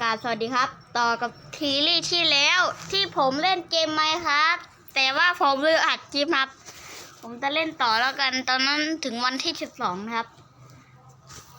กาสวัสดีครับ ต่อกับทีรีส์ที่แล้วที่ผมเล่นเกมไหมครับ แต่ว่าผมลืมอัดคลิปครับ ผมจะเล่นต่อแล้วกัน ตอนนั้นถึงวันที่สิบสองครับ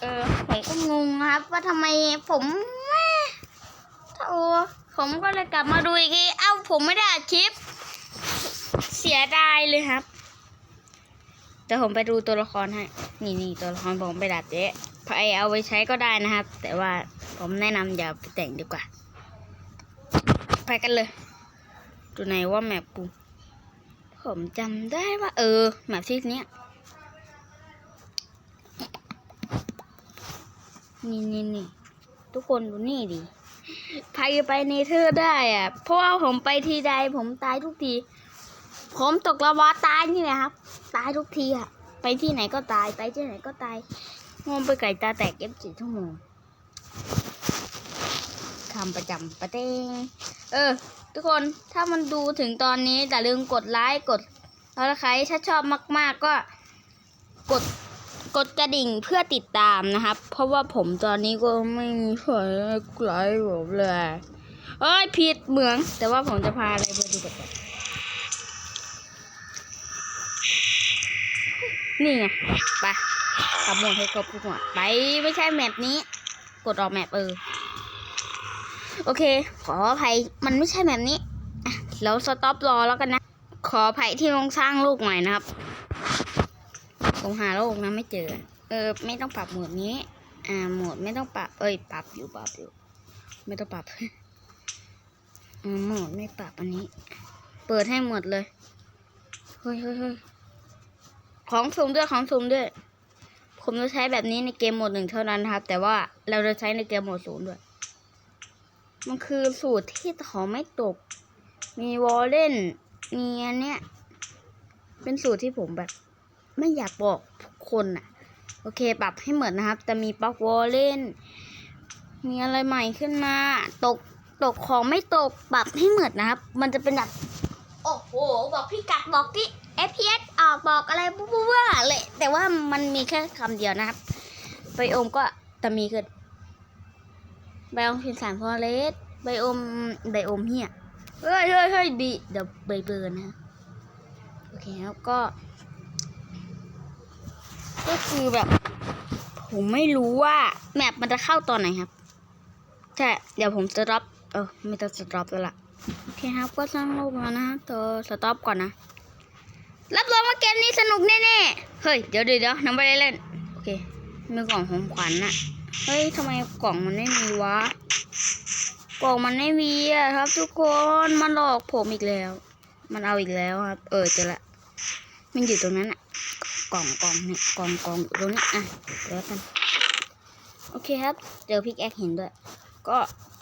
เออผมก็งงครับ ว่าทำไมผมแม่โอ้ผมก็เลยกลับมาดูอีกทีเอ้าผมไม่ได้อัดคลิป เสียดายเลยครับแต่ผมไปดูตัวละครให้ นี่นี่ตัวละครผมไปดัดเจ๊ ไปเอาไว้ใช้ก็ได้นะครับ แต่ว่าผมแนะนำอย่าไปแต่งดีกว่า ไปกันเลยดูไหนว่าแมปกูผมจำได้ว่า เออแมปที่นี้นี่นี่นี่ทุกคนดูนี่ดิใครไปเนเธอร์ได้อะเพราะว่าผมไปทีใดผมตายทุกที ผมตกละวาตายนี่แหละครับ ตายทุกทีอะไปที่ไหนก็ตายไปที่ไหนก็ตาย งงไปไก่ตาแตกเอฟสี่ชั่วโมงคำประจำประเต้งเออ ทุกคนถ้ามันดูถึงตอนนี้อย่าลืมกดไลค์กดแล้วใครถ้าชอบมาก ๆ ก็กดกดกระดิ่งเพื่อติดตามนะครับ เพราะว่าผมตอนนี้ก็ไม่มีใครไลค์ผมเลย เอ้ยผิดเหมือง แต่ว่าผมจะพาอะไรไปดูกันก่อนนี่ไง ไป ขับหมดให้ครบทุกหมดไปไม่ใช่แมปนี้ กดออกแมปเออ โอเค ขออภัยมันไม่ใช่แมปนี้แล้วสต็อปรอแล้วกันนะ ขออภัยที่ต้องสร้างลูกใหม่นะครับ ผมหาโลกนะไม่เจอ เออ ไม่ต้องปรับโหมดนี้ อ่า โหมดไม่ต้องปรับ เอ้ย ปรับอยู่ปรับอยู่ ไม่ต้องปรับโหมดไม่ปรับอันนี้ เปิดให้หมดเลย เฮ้ยเฮ้ยเฮ้ยของสูงด้วยของสูงด้วย ผมจะใช้แบบนี้ในเกมโหมดหนึ่งเท่านั้นนะครับ แต่ว่าเราจะใช้ในเกมโหมดศูนย์ด้วย มันคือสูตรที่ของไม่ตก มีวอลเล่นมีอันเนี้ย เป็นสูตรที่ผมแบบ ไม่อยากบอกทุกคนน่ะโอเค ปรับให้เหมือนนะครับ แต่มีปลั๊กวอลเล่นมีอะไรใหม่ขึ้นมา ตกตกของไม่ตกปรับให้เหมือนนะครับ มันจะเป็นแบบ โอ้โห บอกพี่กัดบอกที่ FPS ออกบอกอะไรปุ๊บปุ๊บว่าเลยแต่ว่ามันมีแค่คำเดียวนะครับไบโอมก็จะมีขึ้นไบโอมพินสารฟอเรสไบโอมไบโอมเฮียเฮ้ยเฮ้ยเฮ้ยดีเดี๋ยวใบเบิร์นนะโอเคแล้วก็ ก็คือแบบ ผมไม่รู้ว่าแมปมันจะเข้าตอนไหนครับใช่เดี๋ยวผมจะรับเออไม่ต้องสต็อปแล้วล่ะโอเคครับก็สร้างโลกแล้วนะตัวสต็อปก่อนนะ รับรองว่าเกมนี้สนุกแน่ๆ เฮ้ย เดี๋ยวเดี๋ยวน้ำไปเล่น โอเค มีกล่องของขวัญน่ะ เฮ้ยทำไมกล่องมันไม่มีวะ กล่องมันไม่มีอะครับ ทุกคน มันหลอกผมอีกแล้ว มันเอาอีกแล้วครับ เออเจอละ มันอยู่ตรงนั้นอะกล่องกล่องเนี่ยกล่องกล่องตรงนี้อะเดี๋ยวกันโอเคครับ เจอพิกแอคเห็นด้วย ก็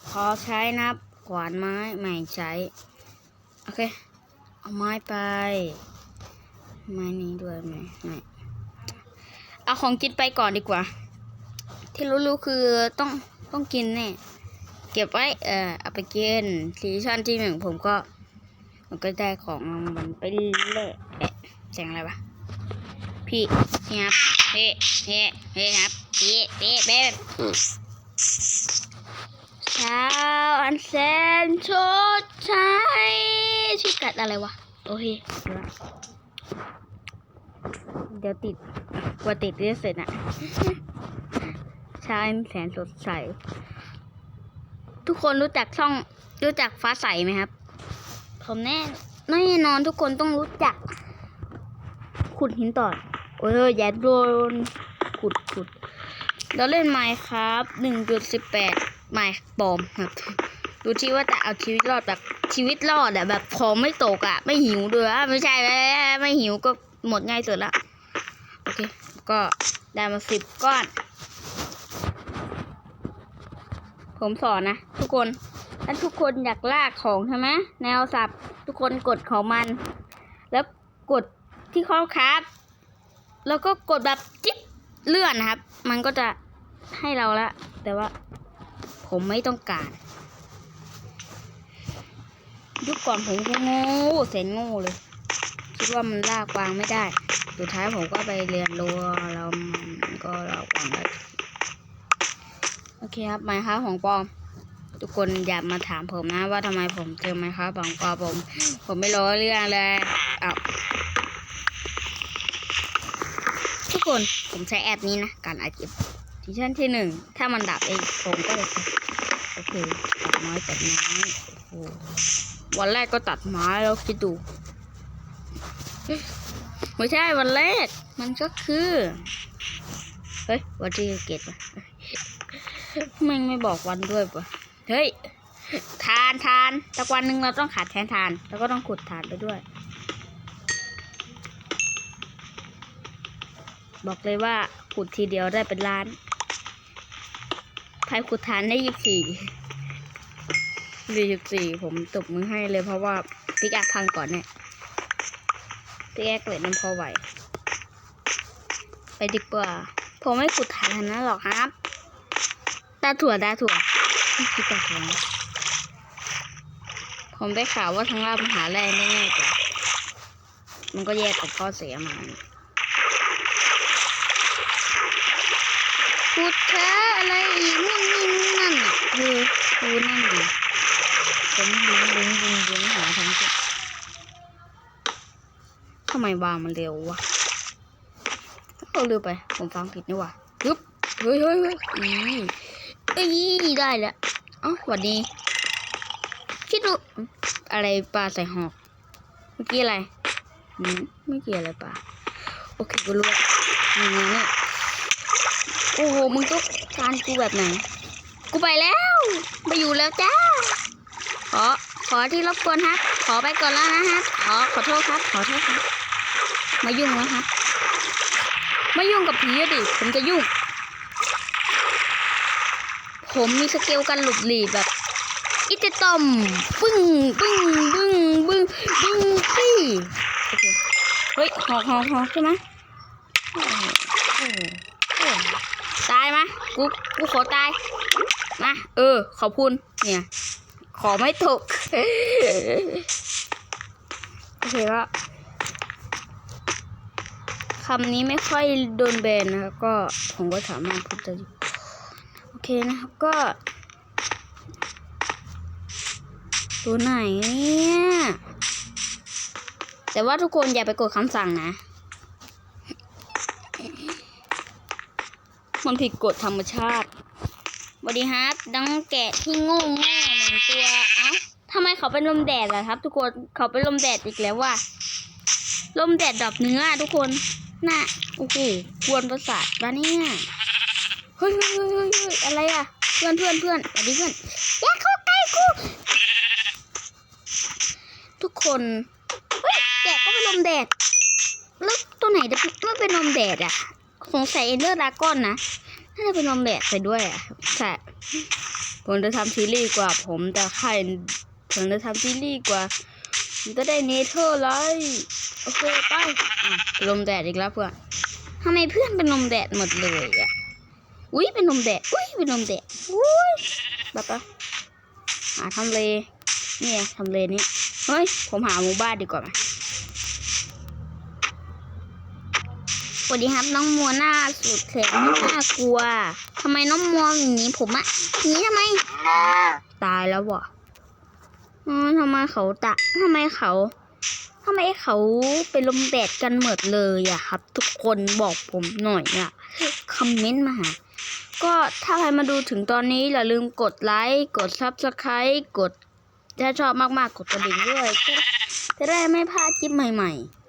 พอใช้นะครับขวานไม้ไม่ใช้ โอเค เอาไม้ไป ไม้นี้ด้วยไหมไม่เอาของกินไปก่อนดีกว่า ที่รู้ๆคือต้องต้องกินแน่เก็บไว้เอ่อเอาไปกินซีชั่นที่หนึ่งผมก็มันก็ได้ของรางวัลไปเรื่อยเอ๊ะเสียงอะไรวะพี่พี่ครับเฮ้เฮ้เฮ้ครับพี่พี่เบ๊เช้าอันแสนชดใช้ชื่อกัดอะไรวะโอเค เดี๋ยวติดกว่าติดเรียเสร็จอะชาอันแสนสดใส ทุกคนรู้จักช่องรู้จักฟ้าใสไหมครับ ผมแน่แน่นอนทุกคนต้องรู้จัก ขุดหินต่อโอ้ยอย่าโดนขุดขุดเราเล่นไมค์ครับหนึ่งจุดสิบแปดไมค์ปลอมครับ ดูที่ว่าจะเอาชีวิตรอดแบบชีวิตรอดอะแบบของไม่ตกอะไม่หิวด้วยไม่ใช่ไม่ไม่หิวก็หมดง่ายสุดละโอเค ก็ได้มาสิบก้อน ผมสอนนะทุกคนถ้าทุกคนอยากลากของใช่ไหมแนวสับทุกคนกดของมัน แล้วกดที่ข้อครับ แล้วก็กดแบบจิ๊บเลื่อนนะครับ มันก็จะให้เราละแต่ว่าผมไม่ต้องการ ยุคก่อนผมก็โง่เสนโง่เลยคิดว่ามันลากวางไม่ได้ สุดท้ายผมก็ไปเรียนรู้แล้วมันก็ลากวางได้โอเคครับหมายครับของปลอมทุกคนอย่ามาถามผมนะว่าทำไมผมเจอไหมครับบางปอผม ผมไม่รู้เรื่องเลยอ้าวทุกคนผมใช้แอปนี้นะการอัดคลิปที่ชั้นที่หนึ่งถ้ามันดับเองผมก็จะโอเคตัดไม้ตัดไม้โอ้โห วันแรกก็ตัดไม้แล้วคิดดู ไม่ใช่วันแรก มันก็คือ เฮ้ย วันที่เกตแม่งไม่บอกวันด้วยปะเฮ้ย ทานทานต่วันหนึ่งเราต้องขาดแทนทาน แล้วก็ต้องขุดทานไปด้วย บอกเลยว่าขุดทีเดียวได้เป็นล้านใครขุดทานได้ยี่สี่ยี่สี่ สี่สิบสี่ผมตบมือให้เลยเพราะว่าพิกแอคพังก่อนเนี่ยพิกแอคเวทน้ำพอไหว ไปดีกว่า ผมไม่ขุดฐานนะหรอกครับตาถั่วตาถั่วไม่คิดตาถั่วนผมได้ข่าวว่าทั้งรามหาแร่แน่ๆจ้ะมันก็แยกกับข้อเสียมาขุดเธออะไรอีกนู่นนี่นั่นอะคือคือนั่นดิ ผมยิงยิงยิงยิงหาทั้งจุดทำไมวางมันเร็ววะเขาลืมไป ผมฟังผิดนี่ว่าฮึบเฮ้ยเฮ้ยเฮ้ยอีเอ้ยได้แล้วเอ้าสวัสดีคิดดูอะไรปลาใส่หอก เมื่อกี้อะไรอืมไม่เกี่ยวอะไรปลาโอเคกูรู้แล้วยังไงเนี่ยโอ้โหมึงต้องการกูแบบไหน กูไปแล้ว ไปอยู่แล้วจ้า ขอขอที่รบกวนครับ ขอไปก่อนแล้วนะฮะขอขอโทษครับ ขอโทษครับ มายุ่งแล้วครับไม่ยุ่งกับผีดิผมจะยุ่ง ผมมีสเกลการหลบหลีกแบบอิตาตอมปึ้งปึ้งปึ้งปึ้งปึ้งปี้เฮ้ยหอกหอกหอกใช่ไหมโอ้โหโอ้โหโอ้โหตายมะกูกูขอตายมาเออขอบคุณเนี่ย ขอไม่ตก โอเคก็คำนี้ไม่ค่อยโดนแบนนะครับก็ผมก็สามารถพูดได้อยู่โอเคนะครับก็ ตัวไหนเนี่ยแต่ว่าทุกคนอย่าไปกดคำสั่งนะ มันผิดกฎธรรมชาติสวัสดีครับดังแกะที่โง่โง่ หนึ่งตัว เอ้าทำไมเขาเป็นลมแดดล่ะครับ ทุกคนเขาเป็นลมแดดอีกแล้วว่ะลมแดดดับเนื้อทุกคนน่ะโอ้โหกวนประสาทวะเนี่ยเฮ้ยเฮ้ยเฮ้ยเฮ้ยอะไรอะ เพื่อนเพื่อนเพื่อนสวัสดีเพื่อนอย่าเข้าใกล้กูทุกคนเฮ้ยแกก็เป็นลมแดดแล้วตัวไหนจะไม่เป็นลมแดดอะสงสัยเอเดอร์ดากอนนะน่าจะเป็นลมแดดไปด้วยอะใช่ ผมจะทำซีรีส์กว่า ผมจะค่ายผมจะทำซีรีส์กว่าผมจะได้เนเธอร์ไลท์โอเคไปลมแดดอีกแล้วเพื่อนทำไมเพื่อนเป็นลมแดดหมดเลยอะอุ้ยเป็นลมแดดอุ้ยเป็นลมแดดอุ้ยแบบปะหาทำเลเนี่ยทำเลนี้เฮ้ยผมหาหมู่บ้านดีกว่าไหม สวัสดีครับน้องมัวหน้าสุดแสนน่ากลัวทำไมน้องมัวอย่างนี้ผมอะหนีทำไม ตายแล้ววะอ๋อทำไมเขาตะทำไมเขาทำไมเขาเป็นลมแดดกันหมดเลยอะครับ ทุกคนบอกผมหน่อยอะคอมเมนต์มาหาก็ถ้าใครมาดูถึงตอนนี้อย่าลืมกดไลค์กดซับสไครต์กดถ้าชอบมากๆกดกระดิ่งด้วยจะจะได้ไม่พลาดคลิปใหม่ ๆ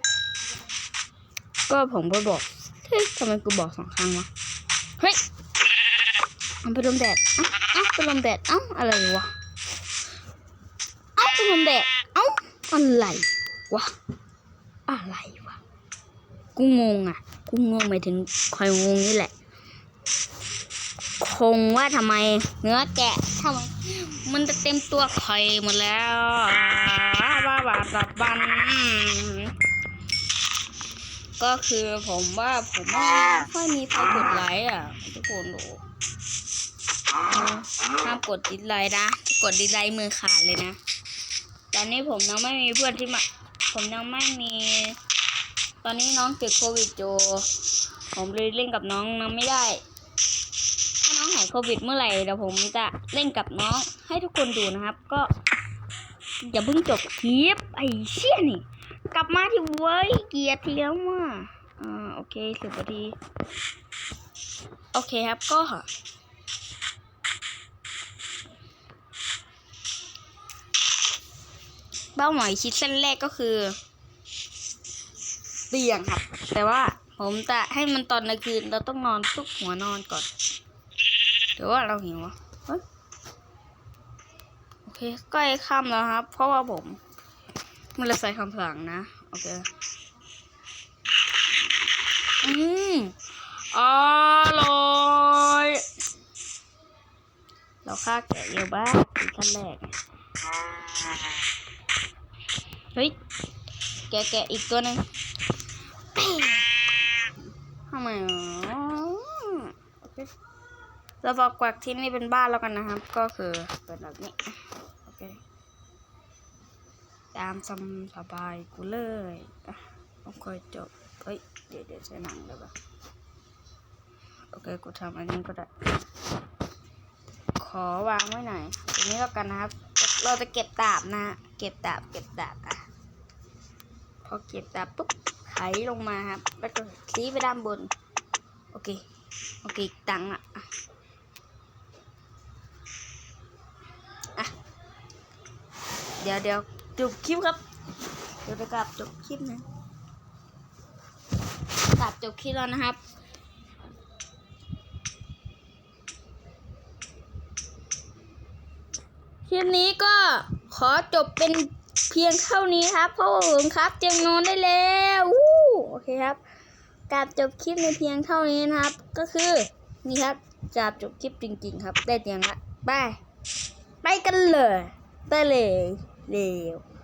ก็ผมก็บอก เฮ้ยทำไมกูบอกสองครั้งวะ เฮ้ยมันเป็นลมแดดเอ้าเอ้าเป็นลมแดดเอ้าอะไรวะ เอ้าเป็นลมแดดเอ้าอะไรวะ อะไรวะ กูงงอะ กูงงหมายถึงคอยงงนี่แหละ คงว่าทำไมเนื้อแกะทำไมมันจะเต็มตัวไข่หมดแล้วบ้าบาสับบัน ก็คือผมว่าผมไม่ค่อยมีใครกดไลค์อะ ทุกคนดูห้ามกดดิสไลค์นะ กดดิสไลค์มือขาดเลยนะ ตอนนี้ผมยังไม่มีเพื่อนที่มา ผมยังไม่มี ตอนนี้น้องติดโควิดอยู่ผมเลยเล่นกับน้องน้องไม่ได้ ถ้าน้องหายโควิดเมื่อไหร่เดี๋ยวผมจะเล่นกับน้องให้ทุกคนดูนะครับ ก็อย่าเพิ่งจบคลิปไอ้เชี่ยนี่ กลับมาที่เว้ยเกียร์เทียมอะอ่าโอเคสิบนาที โอเคครับก็เป้าหมายชิ้นเส้นแรกก็คือ เตียงครับ แต่ว่าผมจะให้มันตอนกลางคืนเราต้องนอนทุกหัวนอนก่อนหรือว่าเราหิวอะโอเคใกล้ค่ำแล้วครับ เพราะว่าผม มันเลยใส่คำสั่งนะ โอเค อืมอร่อย เราฆ่าแกะเยอะบ้างซีซั่นแรก เฮ้ย แกะแกะอีกตัวหนึ่งทำไมอ๋อโอเคเราบอกกวักที่นี่เป็นบ้านแล้วกันนะครับ ก็คือเป็นแบบนี้ โอเค ตามสำสบายกูเลยอะต้องค่อยจบเฮ้ยเดี๋ยวเดี๋ยวใช้หนังได้ปะโอเคกูทำอันนี้ก็ได้ ขอวางไว้หน่อยตรงนี้แล้วกันนะครับ เราจะเก็บดาบนะ เก็บดาบเก็บดาบอะพอเก็บดาบปุ๊บไถลงมาครับ แล้วก็ชี้ไปด้านบน โอเค โอเค ตังค์อะอะอะเดี๋ยวเดี๋ยว จบคลิปครับ เดี๋ยวจะกลับจบคลิปนะกลับจบคลิปแล้วนะครับคลิปนี้ก็ขอจบเป็นเพียงเท่านี้ครับเพราะว่าผมครับเตียงนอนได้แล้ววู้โอเคครับกราบจบคลิปในเพียงเท่านี้นะครับ ก็คือนี่ครับกราบจบคลิปจริง ๆ ครับ ได้เตียงละบายไปกันเลยไปเลย เร็ว